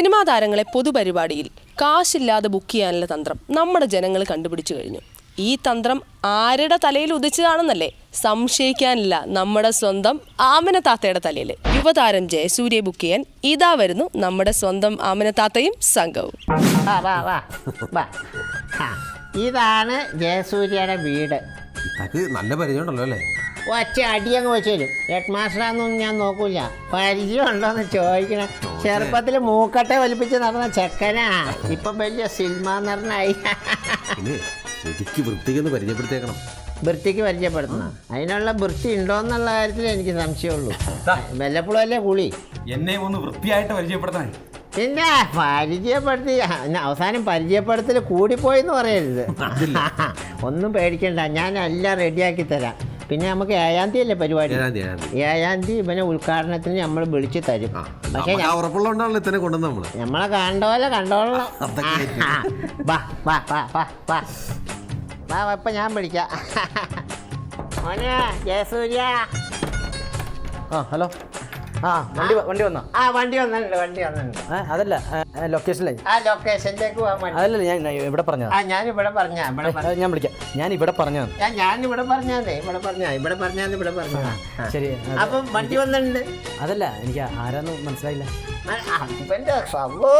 Cinema താരങ്ങളെ പൊതുപരിപാടിയിൽ കാശില്ലാതെ book ചെയ്യാനുള്ള തന്ത്രം നമ്മുടെ ജനങ്ങൾ കണ്ടുപിടിച്ചു കഴിഞ്ഞു. ഈ തന്ത്രം ആരുടെ തലയിൽ ഉദിച്ചതാണെന്നല്ലേ? സംശയിക്കാനില്ല നമ്മുടെ സ്വന്തം ആമന താത്തയുടെ തലയിൽ യുവതാരം ജയസൂര്യെ ബുക്ക് ചെയ്യാൻ ഇതാ വരുന്നു നമ്മുടെ സ്വന്തം ആമന താത്തയും സംഘവും ഇതാണ് ജയസൂര്യയുടെ വീട്. നല്ല പരിചയമുണ്ടല്ലോ അല്ലേ? ഒറ്റ അടിയങ്ങ് വെച്ച് തരും. ഹെഡ് മാസ്റ്ററാന്നൊന്നും ഞാൻ നോക്കൂല. പരിചയം ചോദിക്കണ. ചോദിക്കണം ചെറുപ്പത്തിൽ മൂക്കട്ടെ വലിപ്പിച്ച് നടന്ന ചെക്കനാ. ഇപ്പം വലിയ സിനിമ നടനായി. വൃത്തിക്കൊന്ന് പരിചയപ്പെടുത്തേക്കണം വൃത്തിക്ക് പരിചയപ്പെടുത്തണം. അതിനുള്ള വൃത്തി ഉണ്ടോ എന്നുള്ള കാര്യത്തിൽ എനിക്ക് സംശയമുള്ളൂ. വല്ലപ്പോഴും അല്ലേ കുളി? എന്നെ ഒന്ന് വൃത്തിയായിട്ട് പരിചയപ്പെടുത്താൻ. പിന്നെ പരിചയപ്പെടുത്തി. അവസാനം പരിചയപ്പെടുത്തൽ കൂടിപ്പോയെന്ന് പറയരുത്. ഒന്നും പേടിക്കണ്ട. ഞാൻ എല്ലാം റെഡിയാക്കി തരാം. പിന്നെ നമുക്ക് ഏഴാം തീയതി അല്ലേ പരിപാടി? ഏഴാം തീയതി, ഏഴാം തീയതി. ഏഴാം തീയതി ഇവനെ ഉദ്ഘാടനത്തിന് നമ്മൾ വിളിച്ചു തരും. പക്ഷേ ആ ഉറപ്പുള്ളതുകൊണ്ടാണല്ലോ ഇത്തന്നെ കൊണ്ടുവന്ന് നമ്മൾ. നമ്മളെ കണ്ടോലെ കണ്ടോളണം. അതൊക്കെ വാ വാ വാ വാ വാ. വാ വാ, ഇപ്പൊ ഞാൻ വിളിക്കാം. മോനെ ജയസൂര്യ. ആ ഹലോ. ആ വണ്ടി വണ്ടി വന്നോ? ആ വണ്ടി വന്നിട്ടുണ്ട് വണ്ടി വന്നിട്ടുണ്ട്. ഏ, അതല്ല ലൊക്കേഷനിലായി ആ ലൊക്കേഷനിലേക്ക് പോകാൻ വേണ്ടി. അതല്ല ഞാൻ ഞാൻ ഇവിടെ പറഞ്ഞതാ. ആ പറഞ്ഞ ഇവിടെ പറഞ്ഞ ഏ, ഞാൻ വിളിക്കാം. ഞാൻ ഇവിടെ പറഞ്ഞതാണ് ഞാൻ ഇവിടെ പറഞ്ഞാന്നേ ഇവിടെ പറഞ്ഞ ഇവിടെ പറഞ്ഞാന്ന് ഇവിടെ പറഞ്ഞ ശരി അത് അപ്പം വണ്ടി വന്നിട്ടുണ്ട്. അതല്ല എനിക്ക് ആരാന്ന് മനസ്സിലായില്ല. ആ, ഇവന്റെ സംഭവോ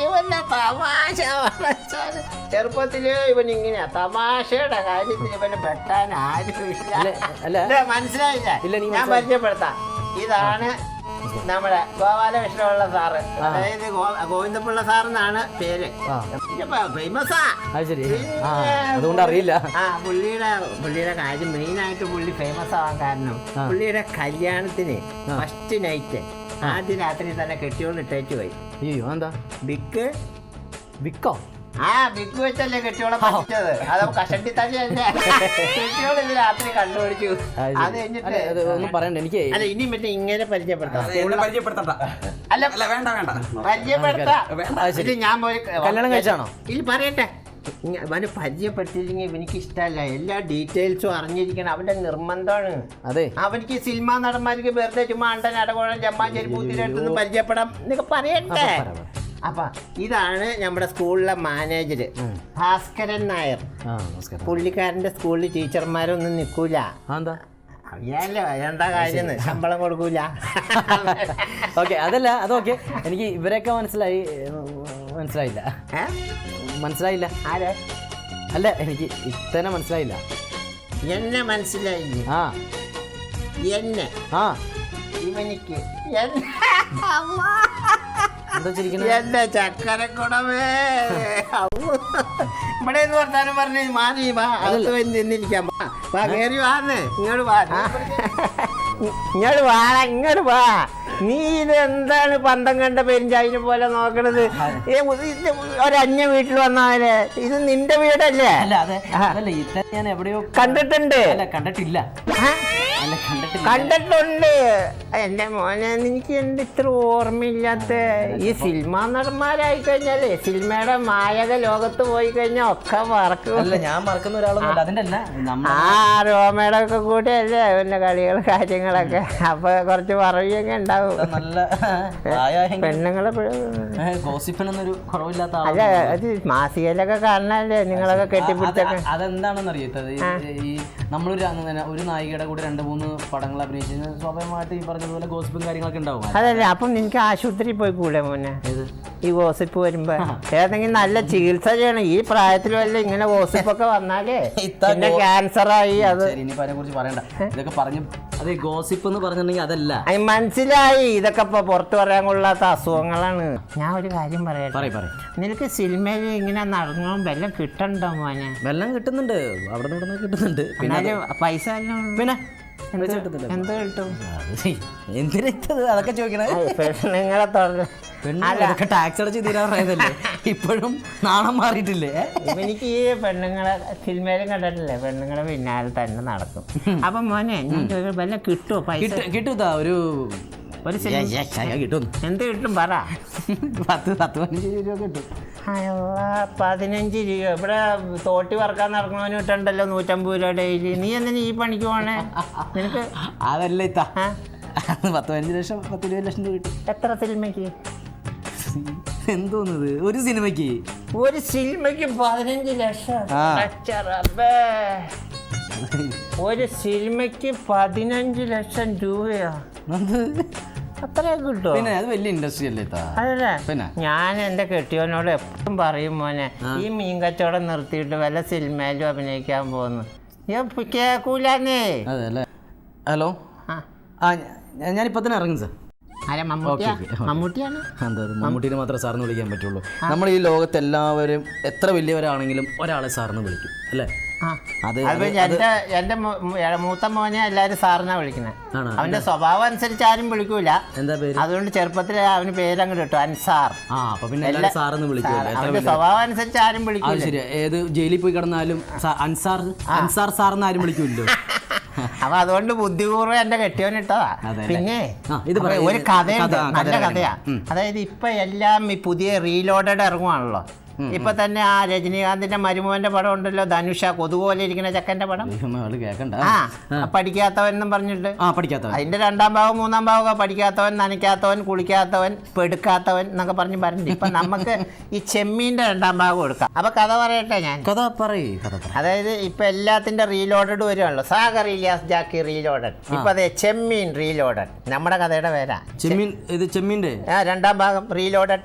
ഇവന്റെ തമാശ വളച്ചാൽ ചെറുപ്പത്തിൽ ഇവൻ ഇങ്ങനെയാ. തമാശയുടെ കാര്യത്തിൽ ഇവന് പെട്ടാൻ ആരുമില്ല. അല്ല, മനസ്സിലായില്ല? ഇല്ല, ഞാൻ മനസ്സിലായി. പരിചയപ്പെടുത്താം. ഇതാണ് നമ്മുടെ ഗോപാലകൃഷ്ണപിള്ള സാറ്. അതായത് ഗോവിന്ദപിള്ള സാറെന്നാണ് പേര്. ഫേമസാ അതുകൊണ്ട് അറിയില്ല. ആ പുള്ളിയുടെ പുള്ളിയുടെ കാര്യം മെയിനായിട്ട് പുള്ളി ഫേമസ് ആവാൻ കാരണം. പുള്ളിയുടെ കല്യാണത്തിന്. ഫസ്റ്റ് നൈറ്റ് ആദ്യ രാത്രി തന്നെ കെട്ടിയോണ്ട് ഇട്ടേറ്റ് പോയി. അയ്യോ എന്താ ബിക്ക് വിക്കോ? ആ ബിക്ക് വെച്ചല്ലേ കെട്ടിയോളെ പറ്റിച്ചത് അത് കഷണ്ടി തച്ച തന്നെ. കെട്ടിയോളെ ഇത് രാത്രി കണ്ടുപിടിച്ചു. അത് കഴിഞ്ഞിട്ട് ഒന്നും പറയണ്ട എനിക്ക് അല്ല ഇനി മറ്റേ ഇങ്ങനെ പരിചയപ്പെടുത്താം. പരിചയപ്പെടുത്തണ്ട. അല്ല വേണ്ട വേണ്ട. പരിചയപ്പെടുത്താം. ഞാൻ പോയി കല്യാണം കഴിച്ചാണോ? ഇനി പറയട്ടെ. അവന് പരിചയപ്പെട്ടില്ലെങ്കിൽ എനിക്ക് ഇഷ്ടമല്ല എല്ലാ ഡീറ്റെയിൽസും അറിഞ്ഞിരിക്കണം. അവന്റെ നിർബന്ധമാണ്. അതെ. അവനിക്ക് സിനിമാ നടന്മാർക്ക് വെറുതെ ചുമ്മാ അണ്ടൻ അടകോഴം ചമ്മാഞ്ചേരി പൂത്തിരടുത്തൊന്നും പരിചയപ്പെടാം. എന്നൊക്കെ പറയട്ടെ അപ്പൊ ഇതാണ് നമ്മുടെ സ്കൂളിലെ മാനേജർ ഭാസ്കരൻ നായർ. ആ നമസ്കാരം പുള്ളിക്കാരന്റെ സ്കൂളിൽ ടീച്ചർമാരൊന്നും നിൽക്കൂല. ആ എന്താ? അറിയാലോ എന്താ കാര്യം ശമ്പളം കൊടുക്കൂല. ഓക്കെ അതല്ല അതൊക്കെ എനിക്ക് ഇവരെയൊക്കെ മനസ്സിലായി ഏ, മനസ്സിലായില്ല. ഏ? മനസ്സിലായില്ല? ആരെ? അല്ല എനിക്ക് ഇത്തന്നെ മനസ്സിലായില്ല. എന്നെ മനസ്സിലായില്ലേ? ആ. എന്നെ? ആ. ഇവനിക്ക് എന്നെ. എന്റെ ചക്കരക്കുടമേ അമ്മോ. ഇവിടെ എന്ന് വർത്താനം പറഞ്ഞു മാറി വാ. വന്ന് നിന്നിരിക്കാം. വാ. വാ കയറി വാന്നേ ഇങ്ങോട്ട് വാ. ഇങ്ങോട്ട് വാ ഇങ്ങോട്ട് വാ. നീ ഇത് എന്താണ് പന്തം കണ്ട പെരിഞ്ചായിനെ പോലെ നോക്കണത്? ഒരന്യ വീട്ടിൽ വന്നാലേ ഇത് നിന്റെ വീടല്ലേ? അല്ല അതെ ഇത്ത ഞാൻ എവിടെയോ കണ്ടിട്ടുണ്ട്. അല്ല? കണ്ടിട്ടില്ല. കണ്ടിട്ടുണ്ട്. എന്റെ മോനെ എനിക്ക് എന്ത് ഇത്ര ഓർമ്മയില്ലാത്ത ഈ സിനിമ നടന്മാരായി കഴിഞ്ഞാലേ സിനിമയുടെ മായക ലോകത്ത് പോയി കഴിഞ്ഞാൽ ഒക്കെ മറക്കും. അല്ല ഞാൻ മറക്കുന്ന ഒരാളൊന്നും ആ രോമയുടെ ഒക്കെ കൂടെയല്ലേ അവന്റെ കളികൾ കാര്യങ്ങളൊക്കെ. അപ്പൊ കുറച്ച് പറയുകയൊക്കെ ഉണ്ടാവും. നല്ല പെണ്ണുങ്ങളെ ഗോസിപ്പിനൊന്നൊരു കുറവില്ലാത്ത അല്ല അത് മാസികയിലൊക്കെ കാണാനല്ലേ നിങ്ങളൊക്കെ കെട്ടിപ്പിടിച്ചൊക്കെ? അതെന്താണെന്ന് അറിയത്തത് ഈ നമ്മളൊരു ഒരു നായികയുടെ കൂടെ രണ്ട് മൂന്ന് പടങ്ങൾ അഭിനയിച്ചു സ്വാഭാവികമായിട്ട് ഈ പറഞ്ഞതുപോലെ ഗോസിപ്പും കാര്യങ്ങളൊക്കെ ഉണ്ടാവും. അതല്ലേ അപ്പം നിനക്ക് ആശുപത്രിയിൽ പോയി കൂടെ മോനെ. ഈ ഗോസിപ്പ് വരുമ്പോ. ഏതെങ്കിലും നല്ല ചികിത്സ ചെയ്യണം. ഈ പ്രായത്തിൽ വല്ല ഇങ്ങനെ ഗോസിപ്പൊക്കെ വന്നാലേ പിന്നെ ആയി അത്. ഇനിയിപ്പോ അതിനെ കുറിച്ച് പറയണ്ട. ഇതൊക്കെ പറഞ്ഞു അതെ ഗോസിപ്പ് എന്ന് പറഞ്ഞിട്ടുണ്ടെങ്കിൽ അതല്ല. അത് മനസ്സിലായി. ഇതൊക്കെ ഇപ്പൊ പുറത്തു പറയാൻ കൊള്ളാത്ത അസുഖങ്ങളാണ്. ഞാൻ ഒരു കാര്യം പറയാം നിനക്ക് സിനിമയിൽ ഇങ്ങനെ നടന്നു? വെല്ലം കിട്ടണ്ടോ മോനെ? വെള്ളം കിട്ടുന്നുണ്ട്. അവിടെ നിന്ന് കിട്ടുന്നുണ്ട്. പിന്നെ പൈസ പിന്നെ എന്ത് കിട്ടും? എന്തിനാ? അതൊക്കെ ചോദിക്കണേ. പെണ്ണുങ്ങളെ തൊഴിൽ അതൊക്കെ ടാക്സ് അടച്ച് തീരാറായതല്ലേ ഇപ്പോഴും നാണം മാറിയിട്ടില്ലേ? എനിക്ക് ഈ പെണ്ണുങ്ങളെ സിനിമയിലും കണ്ടിട്ടില്ലേ? പെണ്ണുങ്ങളെ പിന്നാലെ തന്നെ നടക്കും. അപ്പൊ മോനെ വല്ല കിട്ടുമോ പൈസ കിട്ടും കിട്ടൂതാ? ഒരു ഒരു കിട്ടും. എന്ത് കിട്ടും പറ. പത്ത് പത്ത് പതിനഞ്ച് രൂപ കിട്ടും. പതിനഞ്ച് രൂപ. ഇവിടെ തോട്ടി വറക്കാൻ നടക്കുന്നവന് കിട്ടണ്ടല്ലോ നൂറ്റമ്പത് രൂപ ഡെയിലി. നീ എന്തിനാ ഈ പണിക്ക് പോണേ? നിനക്ക് അതല്ല ഇത്ത? പത്ത് പതിനഞ്ച് ലക്ഷം പത്ത് ഇരുപത് ലക്ഷം രൂപ കിട്ടും. എത്ര സിനിമയ്ക്ക്? എന്തോന്നത്? ഒരു സിനിമയ്ക്ക്? ഒരു സിനിമയ്ക്ക് പതിനഞ്ച് ലക്ഷം. ഒരു സിനിമയ്ക്ക് പതിനഞ്ച് ലക്ഷം രൂപയോ. അത്രയൊക്കെ കിട്ടുമോ പിന്നെ അത് വലിയ ഇൻഡസ്ട്രി അല്ലേ അതല്ലേ? പിന്നെ? ഞാൻ എന്റെ കെട്ടിയവനോട് എപ്പോഴും പറയും മോനെ ഈ മീൻ കച്ചവടം നിർത്തിയിട്ട് വല്ല സിനിമയിലും അഭിനയിക്കാൻ പോകുന്നു. ഞാൻ കേൾക്കൂലെന്നേ. അതെ അല്ലേ ഹലോ? ആ. ആ തന്നെ ഇറങ്ങും സാർ. ആരാ മമ്മൂട്ടിയാ? Okay, okay. മമ്മൂട്ടിയാണ്? എന്താ മമ്മൂട്ടീനെ മാത്രമേ സാറിന് വിളിക്കാൻ പറ്റുള്ളൂ. നമ്മൾ ഈ ലോകത്ത് എല്ലാവരും എത്ര വലിയവരാണെങ്കിലും ഒരാളെ സാറിന് വിളിക്കും അല്ലേ? അത് മൂ- മൂത്ത മോനെ എല്ലാരും സാറിനാ വിളിക്കുന്നത്? അവന്റെ സ്വഭാവം അനുസരിച്ച് ആരും വിളിക്കൂല. എന്താ പേര്? അതുകൊണ്ട് ചെറുപ്പത്തിൽ അവന് പേരങ്ങ് ഇട്ടു അൻസാർ. പിന്നെ സാറെന്ന് എത്ര അവന്റെ സ്വഭാവം അനുസരിച്ച് ആരും വിളിക്കൂല. ശരി. ഏത് ജയിലിൽ പോയി കിടന്നാലും അൻസാർ അൻസാർ ആരും വിളിക്കുമല്ലോ അപ്പൊ അതുകൊണ്ട് ബുദ്ധിപൂർവം എന്റെ കെട്ടിയവൻ ഇട്ടതാ. പിന്നെ ഒരു കഥയുണ്ട്. നല്ല കഥയാ. അതായത് ഇപ്പൊ എല്ലാം ഈ പുതിയ റീലോഡഡ് ഇറങ്ങുവാണല്ലോ. ഇപ്പൊ തന്നെ ആ രജനീകാന്തിന്റെ മരുമോന്റെ പടം ഉണ്ടല്ലോ ധനുഷ കൊതുപോലെ ഇരിക്കുന്ന ചക്കന്റെ പടം. ആ പഠിക്കാത്തവൻ എന്നും പറഞ്ഞിട്ട്. ആ പഠിക്കാത്തവൻ. അതിന്റെ രണ്ടാം ഭാഗം മൂന്നാം ഭാഗമൊക്കെ പഠിക്കാത്തവൻ നനയ്ക്കാത്തവൻ കുളിക്കാത്തവൻ പെടുക്കാത്തവൻ എന്നൊക്കെ പറഞ്ഞ് പറഞ്ഞിട്ട് ഇപ്പൊ നമുക്ക് ഈ ചെമ്മീന്റെ രണ്ടാം ഭാഗം എടുക്കാം. അപ്പൊ കഥ പറയട്ടെ ഞാൻ. കഥ പറയൂ അതായത് ഇപ്പൊ എല്ലാത്തിന്റെ റീലോഡഡ് വരുവാണല്ലോ. സാഗർ ഇലിയാസ് ജാക്കി റീലോഡഡ് ഇപ്പൊ അതെ ചെമ്മീൻ റീലോഡഡ് നമ്മുടെ കഥയുടെ പേരാ. ചെമ്മീൻ ഇത് ചെമ്മീന്റെ രണ്ടാം ഭാഗം റീലോഡഡ്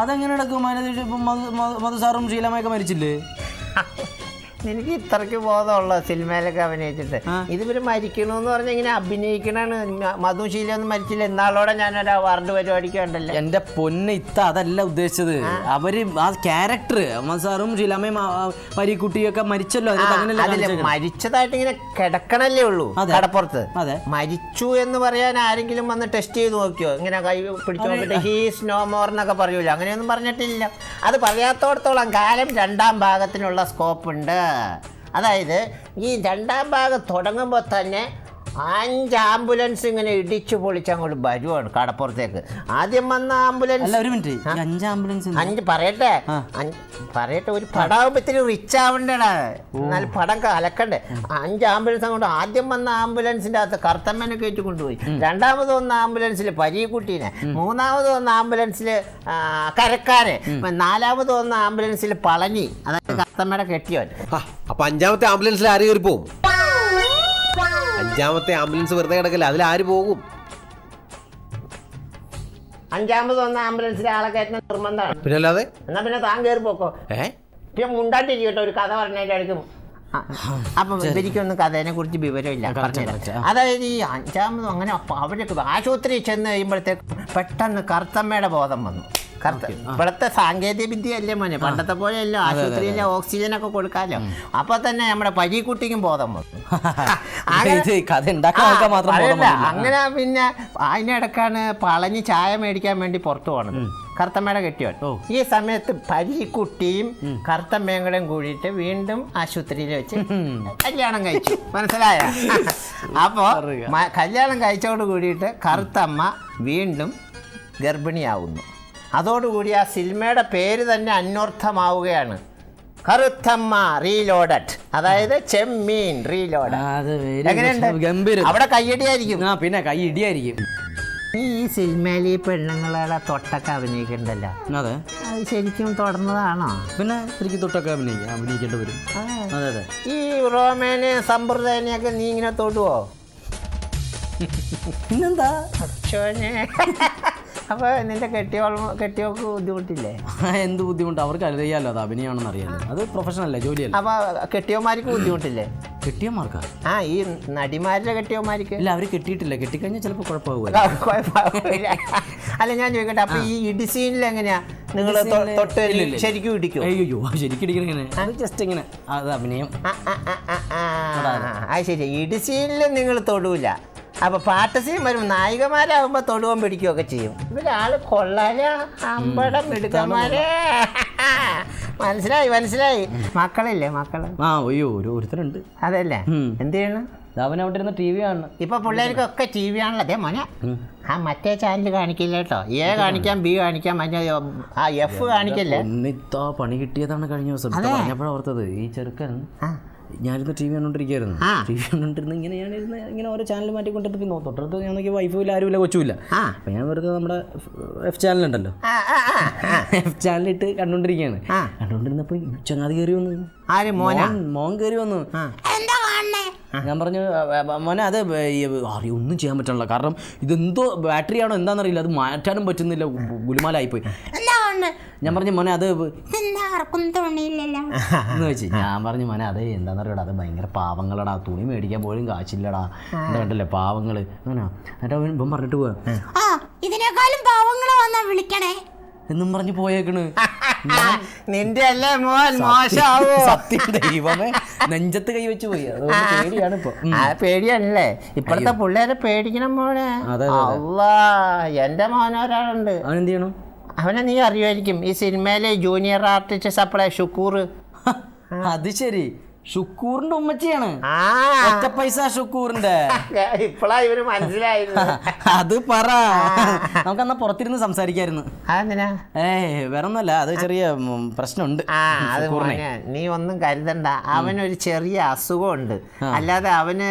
അതെങ്ങനെ മധു- സാറും ശീലമായൊക്കെ മരിച്ചില്ലേ? എനിക്ക് ഇത്രയ്ക്ക് ബോധമുള്ള സിനിമയിലൊക്കെ അഭിനയിച്ചിട്ട്. ഇതിവര് മരിക്കണമെന്ന് പറഞ്ഞാൽ ഇങ്ങനെ അഭിനയിക്കണാണ്. മധുശീല ഒന്നും മരിച്ചില്ല. എന്നാളോടെ ഞാനൊരു അവാർഡ് പരിപാടിക്ക് ഉണ്ടല്ലോ എന്റെ പൊന്ന് ഇത്ത അതല്ല ഉദ്ദേശിച്ചത്. അവർ ആ ക്യാരക്ടർ മധു സാറും ശീലാമ്മയും പരീക്കുട്ടിയൊക്കെ മരിച്ചല്ലോ. അതിൽ മരിച്ചതായിട്ട് ഇങ്ങനെ കിടക്കണല്ലേ ഉള്ളൂ. കടപ്പുറത്ത്. മരിച്ചു എന്ന് പറയാൻ ആരെങ്കിലും വന്ന് ടെസ്റ്റ് ചെയ്ത് നോക്കിയോ? ഇങ്ങനെ കൈ പിടിച്ചു നോക്കിയിട്ട് ഹീസ് നോ മോർ എന്നൊക്കെ പറയൂല? അങ്ങനെയൊന്നും പറഞ്ഞിട്ടില്ല. അത് പറയാത്തോടത്തോളം കാലം രണ്ടാം ഭാഗത്തിനുള്ള സ്കോപ്പ് ഉണ്ട്. അതായത് ഈ രണ്ടാം ഭാഗം തുടങ്ങുമ്പോൾ തന്നെ അഞ്ച് ആംബുലൻസ് ഇങ്ങനെ ഇടിച്ചു പൊളിച്ച് അങ്ങോട്ട് വരുവാണ് കടപ്പുറത്തേക്ക്. ആദ്യം വന്ന ആംബുലൻസ് അല്ല ഒരു മിനിറ്റ്. ഈ അഞ്ച് ആംബുലൻസ് അഞ്ച് പറയട്ടെ? അഞ്ച് പറയട്ടെ ഒരു ഇത്തിരി റിച്ച് ആവണ്ടേടാ. എന്നാലും പടം കലക്കണ്ടേ? അഞ്ച് ആംബുലൻസ് അങ്ങോട്ട് ആദ്യം വന്ന ആംബുലൻസിന്റെ അകത്ത് കർത്തമ്മനെ കയറ്റി കൊണ്ടുപോയി. രണ്ടാമത് വന്ന ആംബുലൻസിൽ പരീക്കുട്ടീനെ. മൂന്നാമത് വന്ന ആംബുലൻസിൽ കരക്കാരെ നാലാമത് വന്ന ആംബുലൻസിൽ പളനി. അതായത് കർത്തമ്മയുടെ കെട്ടിയവൻ. ആ, അപ്പൊ അഞ്ചാമത്തെ ആംബുലൻസിൽ ആര് കയറി പോകും അഞ്ചാമത്തെ ആംബുലൻസ് വെറുതെ കിടക്കല്ല അതിൽ ആര് പോകും? അഞ്ചാമത് വന്ന ആംബുലൻസിലെ ആളെ കയറ്റുന്ന നിർബന്ധമാണ്. പിന്നെ അല്ലാതെ എന്നാ പിന്നെ താൻ കയറി പോക്കോ. ഏ? മുണ്ടാട്ടിരിക്കട്ടോ ഒരു കഥ പറഞ്ഞതിന്റെ അടുക്കും അപ്പം എനിക്കൊന്നും കഥേനെ കുറിച്ച് വിവരമില്ല. ഇല്ല അതായത് ഈ അഞ്ചാമതും അങ്ങനെ അവരൊക്കെ ആശുപത്രിയിൽ ചെന്ന് കഴിയുമ്പോഴത്തേക്ക് പെട്ടെന്ന് കറുത്തമ്മയുടെ ബോധം വന്നു. ഇപ്പോഴത്തെ സാങ്കേതിക വിദ്യ അല്ലേ മോനെ പണ്ടത്തെ പോലെ അല്ലോ ആശുപത്രിയിലെ ഓക്സിജൻ ഒക്കെ കൊടുക്കാമല്ലോ അപ്പൊ തന്നെ നമ്മുടെ പരീക്കുട്ടിക്കും ബോധം വന്നു. അങ്ങനെ- പിന്നെ അതിനിടക്കാണ് പളഞ്ഞ് ചായ മേടിക്കാൻ വേണ്ടി പുറത്തു പോണത്. കറുത്തമ്മയുടെ കെട്ടിയോൻ. ഓ. ഈ സമയത്ത് പരിക്കുട്ടിയും കറുത്തമ്മയും കൂടെ കൂടിയിട്ട് വീണ്ടും ആശുപത്രിയിൽ വെച്ച് കല്യാണം കഴിച്ചു. മനസ്സിലായ? അപ്പോ കല്യാണം കഴിച്ചോട് കൂടിയിട്ട് കറുത്തമ്മ വീണ്ടും ഗർഭിണിയാവുന്നു. അതോടുകൂടി ആ സിനിമയുടെ പേര് തന്നെ അന്വർത്ഥമാവുകയാണ്. കറുത്തമ്മ റീലോഡഡ്. അതായത് ചെമ്മീൻ റീലോഡ് എങ്ങനെയുണ്ട്? അവിടെ കയ്യടിയായിരിക്കും പിന്നെ കൈ ഇടിയായിരിക്കും. ഈ സിനിമയിൽ ഈ പെണ്ണുങ്ങളെ തൊട്ടൊക്കെ അഭിനയിക്കണ്ടല്ലോ? അതെ. അത് ശരിക്കും തുടർന്നതാണോ? പിന്നെ ശരിക്കും തൊട്ടൊക്കെ അഭിനയിക്കാം അഭിനയിക്കേണ്ടി വരും. അതെ അതെ. ഈ റോമേനെ സമ്പ്രദായനെയൊക്കെ നീ ഇങ്ങനെ തൊടുവോ? പിന്നെന്താ? അച്ഛനെ അപ്പൊ നിന്റെ കെട്ടിയോൾ കെട്ടിയോക്ക് ബുദ്ധിമുട്ടില്ലേ? എന്ത് ബുദ്ധിമുട്ട്? അവർക്ക് അറിയാലോ അത് അഭിനയമാണെന്ന് അറിയാലോ. അത് പ്രൊഫഷണൽ അല്ലേ ജോലിയല്ല? അപ്പൊ കെട്ടിയോമാർക്ക് ബുദ്ധിമുട്ടില്ലേ? കെട്ടിയമാർക്കാ ആ ഈ നടിമാരുടെ കെട്ടിയോമാർക്ക് ഇല്ല അവർ കെട്ടിയിട്ടില്ല. കെട്ടിക്കഴിഞ്ഞാൽ ചിലപ്പോൾ കുഴപ്പമാകുമല്ലോ. അല്ല ഞാൻ ചോദിക്കട്ടെ അപ്പൊ ഈ ഇടിസീനിൽ എങ്ങനെയാ നിങ്ങൾ തൊട്ട്. ശരിക്കും ഇടിക്കും? അയ്യോ ശരിക്കും ഇടിക്കണം ഇങ്ങനെ ജസ്റ്റ് ഇങ്ങനെ അത് അഭിനയം. ആ, ശരി. ഇടിസീനിൽ നിങ്ങൾ തൊടൂല. അപ്പൊ പാട്ട് സീൻ വരും നായികമാരാകുമ്പോ തൊടുവാൻ പിടിക്കുകയൊക്കെ ചെയ്യും. ഇവരാൾ കൊള്ളാല അമ്പടം മിടുക്കന്മാരെ. മനസ്സിലായി മനസ്സിലായി. മക്കളില്ലേ മക്കൾ? ആ അയ്യോ ഒരു ഒരുത്തരുണ്ട്. അതല്ലേ. എന്ത് ചെയ്യണം? അവൻ അവിടെ ഇരുന്ന് ടി വി കാണണം ഇപ്പൊ പിള്ളേർക്കൊക്കെ ടി വി ആണല്ലോ. അതേ മോനെ ആ മറ്റേ ചാനൽ കാണിക്കില്ല കേട്ടോ. എ കാണിക്കാം ബി കാണിക്കാം മറ്റേ ആ എഫ് കാണിക്കല്ലേ? ഒന്നിത്താ പണി കിട്ടിയതാണ് കഴിഞ്ഞ ദിവസം. അതെ. പറഞ്ഞപ്പോഴാണ് ഓർത്തത്. ഈ ചെറുക്കൻ ആ ഞാനിന്ന് ടി വി കണ്ടോണ്ടിരിക്കുകയായിരുന്നു. ടി വി കണ്ടോണ്ടിരുന്ന് ഇങ്ങനെ ഞാനിരുന്ന് ഇങ്ങനെ ഓരോ ചാനൽ മാറ്റിക്കൊണ്ടിരുന്നു പിന്നെ തൊട്ടടുത്ത് ഞാൻ നോക്കിയ വൈഫും ഇല്ല ആരുമില്ല കൊച്ചുമില്ല. ആ. അപ്പം ഞാൻ വെറുതെ നമ്മുടെ എഫ് ചാനലുണ്ടല്ലോ. എഫ് ചാനലിട്ട് കണ്ടോണ്ടിരിക്കുകയാണ്. കണ്ടോണ്ടിരുന്നപ്പോൾ ചങ്ങാതി കയറി വന്നു. ആര്? മോൻ മോൻ കയറി വന്നു. ഞാൻ പറഞ്ഞു "ആ, ആ, മോനെ അത് അറിയ ഒന്നും ചെയ്യാൻ പറ്റണല്ലോ കാരണം ഇതെന്തോ ബാറ്ററി ആണോ എന്താണെന്നറിയില്ല. അത് മാറ്റാനും പറ്റുന്നില്ല. ഗുലുമാലായിപ്പോയി. ഞാൻ പറഞ്ഞു മോനെ അത് എന്ന് വെച്ച് ഞാൻ പറഞ്ഞു മോനെ എന്താന്ന് അറിയടാ? അത് ഭയങ്കര പാവങ്ങളടാ. തുണി മേടിക്കാൻ പോലും കാശില്ലടാ. എന്താ കണ്ടല്ലേ? പാവങ്ങൾ. അങ്ങനെ എന്നിട്ട് അവൻ ഇപ്പം പറഞ്ഞിട്ട് പോവാ. ആ. ഇതിനേക്കാളും പാവങ്ങളെ വന്നാ വിളിക്കണേ. എന്നും പറഞ്ഞു പോയേക്കണ്. നിന്റെ അല്ലേ മോൻ? മോശമാവോ സത്യം ദൈവമേ. നെഞ്ചത്ത് കൈ വെച്ച് പോയി. പേടിയാണ് ഇപ്പൊ. പേടിയല്ലേ പേടിയാണല്ലേ? ഇപ്പോഴത്തെ പിള്ളേരെ പേടിക്കണം മോനെ. അതെ, അല്ലാ എന്റെ മോൻ അവനെന്ത് ചെയ്യണം? അവനെ നീ അറിയുമായിരിക്കും. ഈ സിനിമയിലെ ജൂനിയർ ആർട്ടിസ്റ്റ് സപ്ലൈ ഷുക്കൂർ. അത് ശരി. ഷുക്കൂറിന്റെ ഉമ്മച്ചിയാണ്. ഒറ്റ പൈസ ഷുക്കൂറിന്റെ. ഇപ്പളാ ഇവർ മനസ്സിലായിരുന്നു അത് പറ. നമുക്ക് എന്നാ പുറത്തിരുന്ന് സംസാരിക്കായിരുന്നു. ഏ ഏയ് വേറെ ഒന്നല്ല അത് ചെറിയ പ്രശ്നമുണ്ട്. നീ ഒന്നും കരുതണ്ട. അവനൊരു ചെറിയ അസുഖമുണ്ട്. അല്ലാതെ അവന്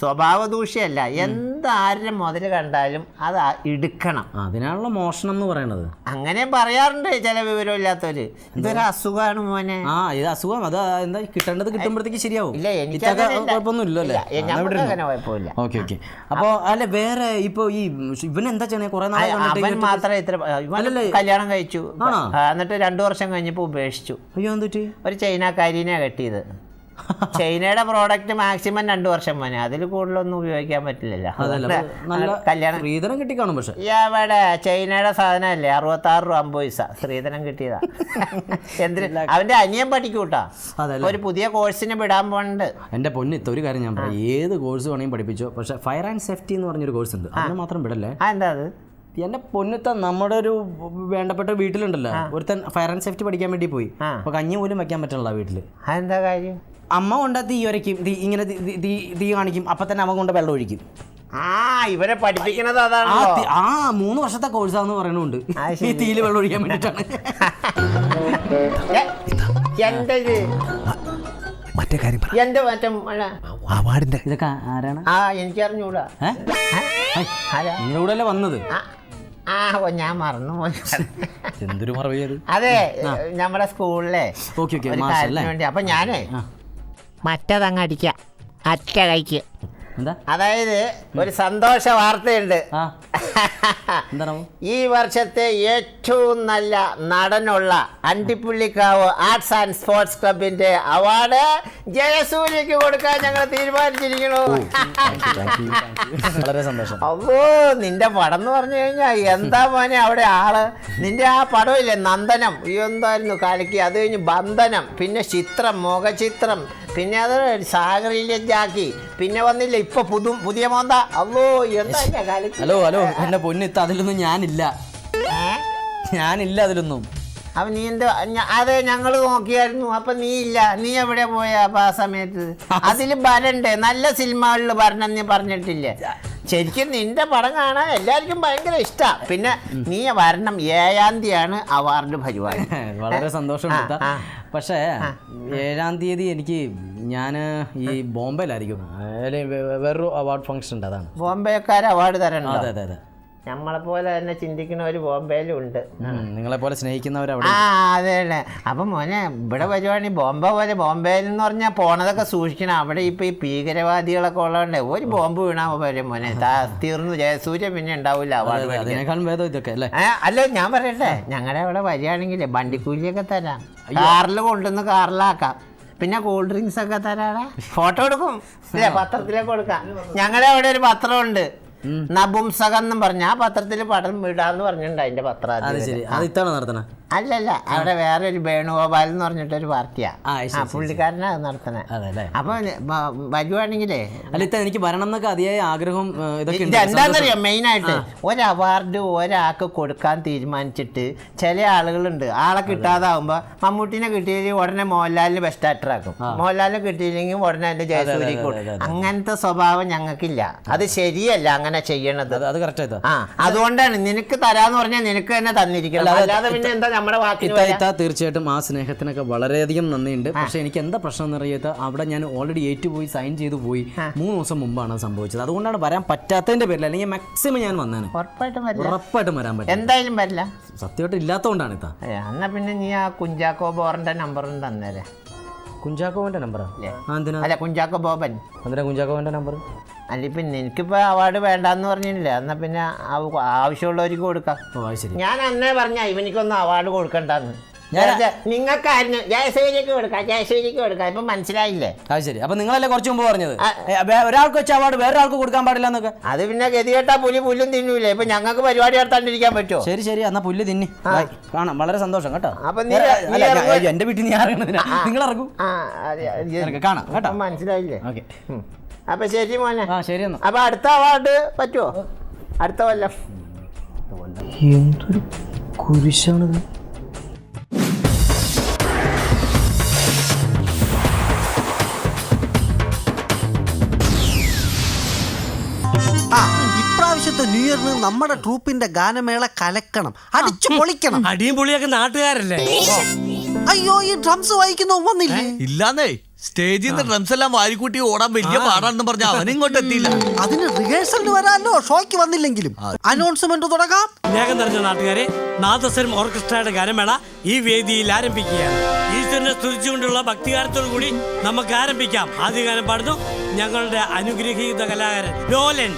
സ്വഭാവ ദൂഷ്യല്ല എന്താരും മുതൽ കണ്ടാലും അത് എടുക്കണം. അതിനാണല്ലോ മോഷണം എന്ന് പറയണത്. അങ്ങനെ പറയാറുണ്ട് ചില വിവരമില്ലാത്തവര്. ഇതൊരു അസുഖമാണ് മോനെ. ആ ഇത് അസുഖം. അത് എന്താ കിട്ടേണ്ടത് കിട്ടുമ്പോഴത്തേക്ക് ശരിയാവും. ഇല്ല എനിക്ക് ഇതൊക്കെ അല്ലേ? കുഴപ്പമില്ല. Okay okay. അപ്പൊ അല്ല വേറെ ഇപ്പൊ ഈ ഇവൻ എന്താ ചെയ്യണേ? കുറെ അവൻ മാത്രമേ ഇത്ര കല്യാണം കഴിച്ചു. എന്നിട്ട് രണ്ടു വർഷം കഴിഞ്ഞപ്പോൾ ഉപേക്ഷിച്ചു. അയ്യോ ഒരു ചൈനക്കാരിനെ കെട്ടിയത്. ചൈനയുടെ പ്രോഡക്റ്റ് മാക്സിമം രണ്ടു വർഷം മോനെ. അതിൽ കൂടുതലൊന്നും ഉപയോഗിക്കാൻ പറ്റില്ലല്ലോ. നല്ല കല്യാണം സ്ത്രീധനം പക്ഷെ. എവിടെ ചൈനയുടെ സാധനമല്ലേ? അറുപത്താറ് രൂപ അമ്പത് പൈസ. സ്ത്രീധനം കിട്ടിയതാ. എന്തിനാ? അവന്റെ അനിയൻ പഠിക്കൂട്ടാ. ഒരു പുതിയ കോഴ്സിന് വിടാൻ പോണ്ട് പൊന്നു പൊന്നിത്ത ഒരു കാര്യം ഞാൻ പറയാം. ഏത് കോഴ്സ് വേണമെങ്കിൽ പഠിപ്പിച്ചോ. പക്ഷെ ഫയർ ആൻഡ് സേഫ്റ്റി എന്ന് പറഞ്ഞൊരു കോഴ്സ് ഉണ്ട്. അതിന് മാത്രം വിടല്ലേ? എന്താ അത്? എന്റെ പൊന്നുത്ത നമ്മുടെ ഒരു വേണ്ടപ്പെട്ട വീട്ടിലുണ്ടല്ലോ. ഒരുത്തൻ ഫയർ ആൻഡ് സേഫ്റ്റി പഠിക്കാൻ വേണ്ടി പോയി. അപ്പൊ കഞ്ഞി പോലും വെക്കാൻ പറ്റണല്ലോ വീട്ടിൽ. അതെന്താ കാര്യം? അമ്മ കൊണ്ട് തീ ഒരയ്ക്കും തീ ഇങ്ങനെ തീ- തീ- തീ തീ കാണിക്കും അപ്പൊ തന്നെ അമ്മ കൊണ്ട് വെള്ളം ഒഴിക്കും. ആ ഇവരെ പഠിപ്പിക്കണത് ആ അതാണല്ലോ തീ- ആ മൂന്ന് വർഷത്തെ കോഴ്സാന്ന് പറയണുണ്ട്. ഈ ശരി. തീയിൽ വെള്ളം ഒഴിക്കാൻ വേണ്ടിയിട്ടാണ് ഏ, എന്താ ഇത് മറ്റേ കാര്യം പറ. എന്ത് മാറ്റം അല്ല, അവാർഡിന്റെ ഇതൊക്കെ ആരാണ്? ആ എനിക്കറിഞ്ഞൂടാ. ഏ? ഏ? ആരാ? നിങ്ങളുടെ കൂടെ അല്ലേ വന്നത്? ആ, ആ ഓ, ഞാൻ മറന്നുപോയി എന്തൊരു മറവിയത് അതെ? നമ്മുടെ സ്കൂളിലെ ഓക്കേ, ഓക്കേ, ഒരു മാഷ് അല്ലേ? വേണ്ടി. അപ്പൊ ഞാനേ ആ. മറ്റതങ്ങ് അടിക്കാം അറ്റ കൈക്ക് എന്താ? അതായത് ഒരു സന്തോഷ വാർത്തയുണ്ട്. ആ. എന്താണാവോ? ഈ വർഷത്തെ ഏറ്റവും നല്ല നടനുള്ള അണ്ടിപ്പുള്ളിക്കാവ് ആർട്സ് ആൻഡ് സ്പോർട്സ് ക്ലബിന്റെ അവാർഡ് ജയസൂര്യക്ക് കൊടുക്കാൻ ഞങ്ങൾ തീരുമാനിച്ചിരിക്കണു വളരെ സന്തോഷം. അപ്പോ നിന്റെ പടം എന്ന് പറഞ്ഞു കഴിഞ്ഞാൽ എന്താ മോനെ അവിടെ ആൾ? നിന്റെ ആ പടമില്ലേ നന്ദനം? ഈ എന്തായിരുന്നു കാലിക്ക് അത് കഴിഞ്ഞ് ബന്ധനം പിന്നെ ചിത്രം മുഖചിത്രം പിന്നെ അത് സാഗറിലേക്കാക്കി പിന്നെ വന്നില്ല ഇപ്പൊ പുതു പുതിയ മോന്ത. അല്ലോ എന്താ ഹലോ ഹലോ എന്റെ പൊന്നിത്ത അതിലൊന്നും ഞാനില്ല. ഏ? ഞാനില്ല അതിലൊന്നും. അപ്പൊ നീ എന്താ ഞ- അതെ ഞങ്ങൾ നോക്കിയായിരുന്നു. അപ്പൊ നീ ഇല്ല. നീ എവിടെ പോയ അപ്പൊ ആ സമയത്ത്? അതിൽ ഭരണ്ടേ. നല്ല സിനിമകളിൽ ഭരണം നീ പറഞ്ഞിട്ടില്ലേ? ശരിക്കും നിന്റെ പടം കാണാൻ എല്ലാവർക്കും ഭയങ്കര ഇഷ്ടാ. പിന്നെ നീ വരണം ഏഴാം തീയതിയാണ് അവാർഡ് പരിപാടി. വളരെ ആ. പക്ഷേ ഏഴാം തീയതി എനിക്ക് ഞാൻ ഈ ബോംബെയിലായിരിക്കും. വേറൊരു അവാർഡ് ഫംഗ്ഷൻ ഉണ്ട് അതാണ്. ബോംബെക്കാർ അവാർഡ് തരണം അതെ അതെ അതെ. നമ്മളെ പോലെ തന്നെ ചിന്തിക്കുന്ന ഒരു ബോംബെയിലും ഉണ്ട്. നിങ്ങളെ പോലെ സ്നേഹിക്കുന്നവർ ആ അതെ അല്ലേ അപ്പം മോനെ ഇവിടെ വരുവാണെങ്കിൽ ബോംബെ പോലെ ബോംബെയിൽ എന്ന് പറഞ്ഞാൽ പോണതൊക്കെ സൂക്ഷിക്കണം. അവിടെ ഇപ്പൊ ഈ ഭീകരവാദികളൊക്കെ ഉള്ളതുകൊണ്ട് ഒരു ബോംബ് വീണാ പോലെ മോനെ. തീർന്നു. ജയസൂര്യ പിന്നെ ഉണ്ടാവില്ല ഇതൊക്കെ അല്ലേ? അല്ല ഞാൻ പറയട്ടെ. ഞങ്ങളുടെ അവിടെ വരികയാണെങ്കിൽ വണ്ടിക്കൂലിയൊക്കെ തരാം. കാറിൽ കൊണ്ടുവന്ന് കാറിലാക്കാം. പിന്നെ കൂൾ ഡ്രിങ്ക്സ് ഒക്കെ തരാടാ. ഫോട്ടോ എടുക്കും. പത്രത്തിലേക്ക് കൊടുക്കാം. ഞങ്ങളുടെ അവിടെ ഒരു പത്രമുണ്ട്. നപുംസകം എന്നും പറഞ്ഞ ആ പത്രത്തിൽ പടം വിടാന്ന് പറഞ്ഞിട്ടുണ്ട് അതിന്റെ പത്രം അത് ശരി. അത് ഇത്തവണ നടത്തണേ അല്ലല്ല അവിടെ വേറെ ഒരു വേണുഗോപാൽ എന്ന് പറഞ്ഞിട്ടൊരു പാർട്ടിയാ. ആ, ആ ശരി, പുള്ളിക്കാരനാ നടത്തണേ അപ്പൊ വരുവാണെങ്കിലേ അല്ല ഇത്ത എനിക്ക് വരണം എന്നൊക്കെ അതിയായ ആഗ്രഹം ഇതൊക്കെ എന്താണെന്നറിയാം മെയിൻ ആയിട്ട് ഒരു അവാർഡ് ഒരാൾക്ക് കൊടുക്കാൻ തീരുമാനിച്ചിട്ട് ചില ആളുകളുണ്ട്. ആളെ കിട്ടാതാവുമ്പോ മമ്മൂട്ടിനെ കിട്ടിയില്ലെങ്കിൽ ഉടനെ മോഹൻലാലിന് ബെസ്റ്റ് ആക്ടർ ആക്കും. മോഹൻലാലിനെ കിട്ടിയില്ലെങ്കിൽ ഉടനെ എന്റെ ജയസൂരി. അങ്ങനത്തെ സ്വഭാവം ഞങ്ങൾക്കില്ല. അത് ശരിയല്ല അങ്ങനെ ചെയ്യണത്. അത് അത് കറക്റ്റ് ആ അതുകൊണ്ടാണ് നിനക്ക് തരാന്ന് പറഞ്ഞാൽ നിനക്ക് തന്നെ തന്നിരിക്കണം. അല്ലാതെ പിന്നെ എന്താ നമ്മുടെ ഇത്ത തീർച്ചയായിട്ടും ആ സ്നേഹത്തിനൊക്കെ വളരെയധികം നന്ദിയുണ്ട്. പക്ഷെ എനിക്ക് എന്താ പ്രശ്നം എന്ന് അറിയാത്ത അവിടെ ഞാൻ ഓൾറെഡി ഏറ്റുപോയി സൈൻ ചെയ്തു പോയി. മൂന്ന് ദിവസം മുമ്പാണ് സംഭവിച്ചത്. അതുകൊണ്ടാണ് വരാൻ പറ്റാത്തതിന്റെ പേരിൽ അല്ലെങ്കിൽ മാക്സിമം ഞാൻ വന്നേനെ ഉറപ്പായിട്ടും വരില്ല. ഉറപ്പായിട്ടും വരാൻ പറ്റും എന്തായാലും വരില്ല. സത്യമായിട്ട് ഇല്ലാത്തതുകൊണ്ടാണ് ഇത്ത. ഏ, എന്നാ പിന്നെ നീ ആ കുഞ്ചാക്കോ ബോറിന്റെ നമ്പറും തന്നേരെ. കുഞ്ചാക്കോവന്റെ നമ്പറാ ഇല്ലേ? ആ എന്തിനാ? അല്ല കുഞ്ചാക്കോ ബോബൻ. എന്തിനാ കുഞ്ചാക്കോവന്റെ നമ്പർ അല്ല പിന്നെ എനിക്കിപ്പോ അവാർഡ് വേണ്ടാന്ന് പറഞ്ഞില്ല എന്നാ പിന്നെ ആവശ്യമുള്ളവർക്ക് കൊടുക്കാം. ഞാൻ അന്നേ പറഞ്ഞ ഇവനിക്കൊന്നും അവാർഡ് കൊടുക്കണ്ടെന്ന്. നിങ്ങൾക്കായിരുന്നു. ജയസൂര്യക്ക് കൊടുക്കാം. ജയസൂര്യക്ക് കൊടുക്കാം. ഇപ്പൊ മനസ്സിലായില്ലേ? അത് ശരി. അപ്പൊ നിങ്ങളല്ലേ കുറച്ച് മുമ്പ് പറഞ്ഞത്? ഒരാൾക്ക് വെച്ച അവാർഡ് വേറൊരാൾക്ക് കൊടുക്കാൻ പാടില്ല എന്നൊക്കെ? അത് പിന്നെ ഗതികെട്ടാ പുലി പുല്ലും തിന്നൂലേ. ഇപ്പൊ ഞങ്ങൾക്ക് പരിപാടി നടത്താണ്ടിരിക്കാൻ പറ്റുമോ ശരി ശരി. എന്നാ പുല്ല് തിന്നി. കാണാം. വളരെ സന്തോഷം കേട്ടോ. അപ്പൊ. എന്റെ വീട്ടിൽ നീ ഇറങ്ങുന്നതിനാ. നിങ്ങൾ ഇറങ്ങും. കാണാം കേട്ടോ. മനസ്സിലായില്ലേ? ഓക്കെ. അപ്പൊ ശരി മോനെ. ആ ശരി എന്നാ. അപ്പൊ അടുത്ത അവാർഡ് പറ്റുമോ അടുത്ത കൊല്ലം. എന്തൊരു കുരിശാണിത്. ഇപ്രാവശ്യത്തെ ന്യൂ നമ്മുടെ ട്രൂപ്പിന്റെ ഗാനമേള കലക്കണം അടിച്ചു പൊളിക്കണം. അടിയും പൊളിയൊക്കെ നാട്ടുകാരല്ലേ? അയ്യോ ഈ ഡ്രംസ് വായിക്കുന്ന വന്നില്ലേ? ഇല്ലാന്നേ. സ്റ്റേജിൽ നിന്ന് ഡ്രംസ് എല്ലാം വാരിക്കൂട്ടി ഓടാൻ വലിയ പാടാണെന്ന് പറഞ്ഞ അവൻ ഇങ്ങോട്ട് എത്തിയില്ല. അതിന് റിഹേഴ്സലിന് വരാനോ ഷോയ്ക്ക് വന്നില്ലെങ്കിലും. അനൗൺസ്മെന്റ് തുടങ്ങാം. വേഗം നിറഞ്ഞ നാട്ടുകാരെ നാദസ്വരം ഓർക്കസ്ട്രയുടെ ഗാനമേള ഈ വേദിയിൽ ആരംഭിക്കുകയാണ്. ഈശ്വരനെ സ്തുതിച്ചുകൊണ്ടുള്ള ഭക്തികാരത്തോടു കൂടി നമുക്ക് ആരംഭിക്കാം. ആദ്യ ഗാനം പാടുന്നു ഞങ്ങളുടെ അനുഗ്രഹീത കലാകാരൻ ലോലൻ.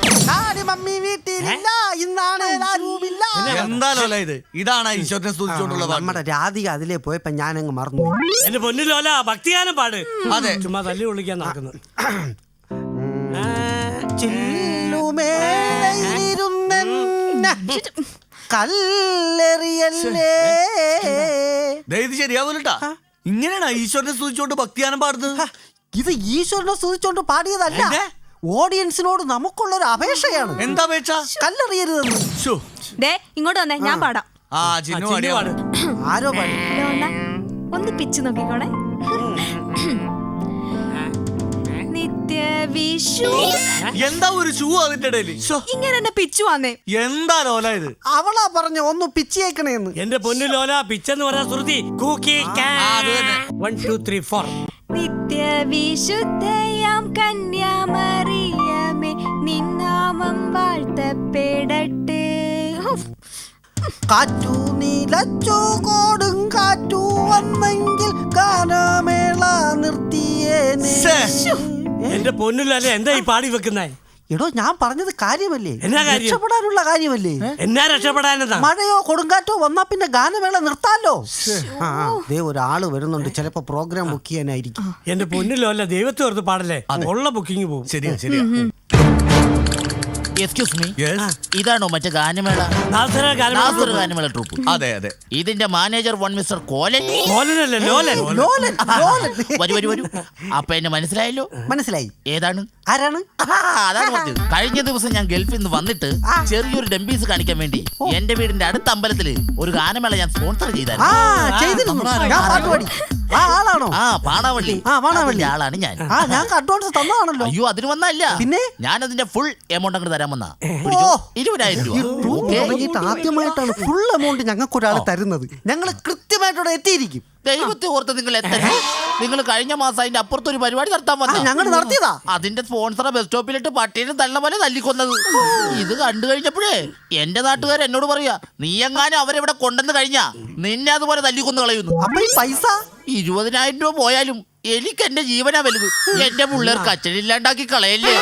മമ്മി വീട്ടിലില്ല. ഇന്നാണ് ആരുമില്ല എന്താ ലോല ഇത്? ഇതാണ് ഈശ്വരനെ സ്തുതിച്ചുകൊണ്ടുള്ള പാട്ട്. നമ്മുടെ രാധിക അതിലേ പോയപ്പോ ഞാനങ്ങ് മറന്നു. എന്റെ പൊന്നിലോല ഭക്തിഗാനം പാട്. അതെ. ചുമ്മാ തല്ലി വിളിക്കാൻ നടക്കുന്നത് ചില്ലുമേളയിരുന്നെന്നെ കല്ലെറിയല്ലേ? ദേ ഇത് ശരിയാവൂലട്ടാ. ഇങ്ങനെയാണ് ഈശ്വരനെ സ്തുതിച്ചുകൊണ്ട് ഭക്തിയാനം പാടുന്നത്? ഇത് ഈശ്വരനെ സ്തുതിച്ചോണ്ട് പാടിയതല്ല? ഓഡിയൻസിനോട് നമുക്കുള്ള ഒരു അപേക്ഷയാണ് എന്താ അപേക്ഷ? കല്ലെറിയരുതെന്ന്. ദേ ഇങ്ങോട്ട് വന്നേ ഞാൻ പാടാം. ആ ചിന്നു ചിന്നു ആരോ പാടി? ലോല, ഒന്ന് പിച്ച് നോക്കിക്കോണേ. നിത്യ വിഷു എന്താ ഒരു ഷൂ അതിന്റെ ഇടയിൽ ശ്ശോ. ഇങ്ങനെ എന്നെ പിച്ചു വന്നേ. എന്താ ലോല ഇത്? അവളാ പറഞ്ഞ ഒന്ന് പിച്ചേക്കണേന്ന് എന്റെ പൊന്നു ലോല പിച്ചെന്ന് പറഞ്ഞ ശ്രുതി കൂക്കി. വൺ ടു ത്രീ ഫോർ നിത്യ വിശുദ്ധയാം നിന്നാമം വാഴ്ത്തപ്പെടട്ടെ. കാറ്റു നിലച്ചു കോടും കാറ്റു വന്നെങ്കിൽ ഗാനമേള നിർത്തിയേ. എന്റെ പൊന്നു എന്താ ഈ പാടി വെക്കുന്നേ എടോ ഞാൻ പറഞ്ഞത് കാര്യമല്ലേ? എന്നാ കാര്യം? രക്ഷപ്പെടാനുള്ള കാര്യമല്ലേ? എന്നാ രക്ഷപ്പെടാനെന്നാ? മഴയോ കൊടുങ്കാറ്റോ വന്നാ പിന്നെ ഗാനമേള നിർത്താലോ? ആ ആ, ദേ ഒരാൾ വരുന്നുണ്ട്. ചിലപ്പോ പ്രോഗ്രാം ബുക്ക് ചെയ്യാനായിരിക്കും. എന്റെ പൊന്നിലല്ല ദൈവത്തെ ഓർത്ത് പാടല്ലേ? ഉള്ള ബുക്കിംഗ് പോകും ശരിയാ ശരിയാ. Excuse me Yes. ഇതാണോ മറ്റേ ഗാനമേള? നാസറ നാസർ ഗാനമേള ട്രൂപ്പ് അതെ അതെ. ഇതിന്റെ മാനേജർ വൺ മിസ്റ്റർ കോലൻ. ലോലനല്ലേ ലോലൻ? ലോലൻ. ലോലൻ വരൂ വരൂ വരൂ. അപ്പൊ എന്നെ മനസ്സിലായല്ലോ? മനസ്സിലായി. ഏതാണ്? ആരാണ്? ആ, അതാണ് പറഞ്ഞത്. കഴിഞ്ഞ ദിവസം ഞാൻ ഗൾഫിൽ നിന്ന് വന്നിട്ട് ചെറിയൊരു ഡംബീസ് കാണിക്കാൻ വേണ്ടി എന്റെ വീടിന്റെ അടുത്ത അമ്പലത്തിൽ ഒരു ഗാനമേള ഞാൻ സ്പോൺസർ ആ ചെയ്തായിരുന്നു ചെയ്തിരുന്നു ഞാൻ പാട്ട് പാടി ആ ആളാണോ? ആ പാണാവള്ളി ആ, പാണാവള്ളി. അതിന്റെ ആളാണ് ഞാൻ. ആ ഞാൻ അഡ്വാൻസ് തന്നതാണല്ലോ. അയ്യോ അതിന് വന്നല്ല പിന്നെ? ഞാൻ അതിന്റെ ഫുൾ എമൗണ്ട് അങ്ങോട്ട് ഓ. ഇരുപതിനായിരം രൂപ. ആദ്യമായിട്ടാണ് ഫുൾ എമൗണ്ട് ഞങ്ങൾക്ക് ഒരാൾ തരുന്നത്. ഞങ്ങൾ കൃത്യമായിട്ടവിടെ എത്തിയിരിക്കും. ദൈവത്തെ ഓർത്ത് നിങ്ങൾ എത്തണം നിങ്ങൾ കഴിഞ്ഞ മാസം അതിന്റെ അപ്പുറത്ത് ഒരു പരിപാടി നടത്താൻ വന്നു ഞങ്ങൾ നടത്തിയതാ. അതിന്റെ സ്പോൺസറെ ബസ് സ്റ്റോപ്പിലിട്ട് പട്ടീനെ തള്ള പോലെ തല്ലിക്കൊന്നത്. ഇത് കണ്ടു കഴിഞ്ഞപ്പോഴേ എന്റെ നാട്ടുകാർ എന്നോട് പറയാ നീ എങ്ങാനും അവരെവിടെ കൊണ്ടെന്ന് കഴിഞ്ഞാ നിന്നെ അതുപോലെ തല്ലിക്കൊന്ന് കളയുന്നു. അപ്പൊ ഈ പൈസ? ഇരുപതിനായിരം രൂപ പോയാലും എനിക്ക് എന്റെ ജീവനാ വലുത്. എന്റെ പിള്ളേർക്ക് അച്ഛനില്ലാണ്ടാക്കി കളയല്ലേ?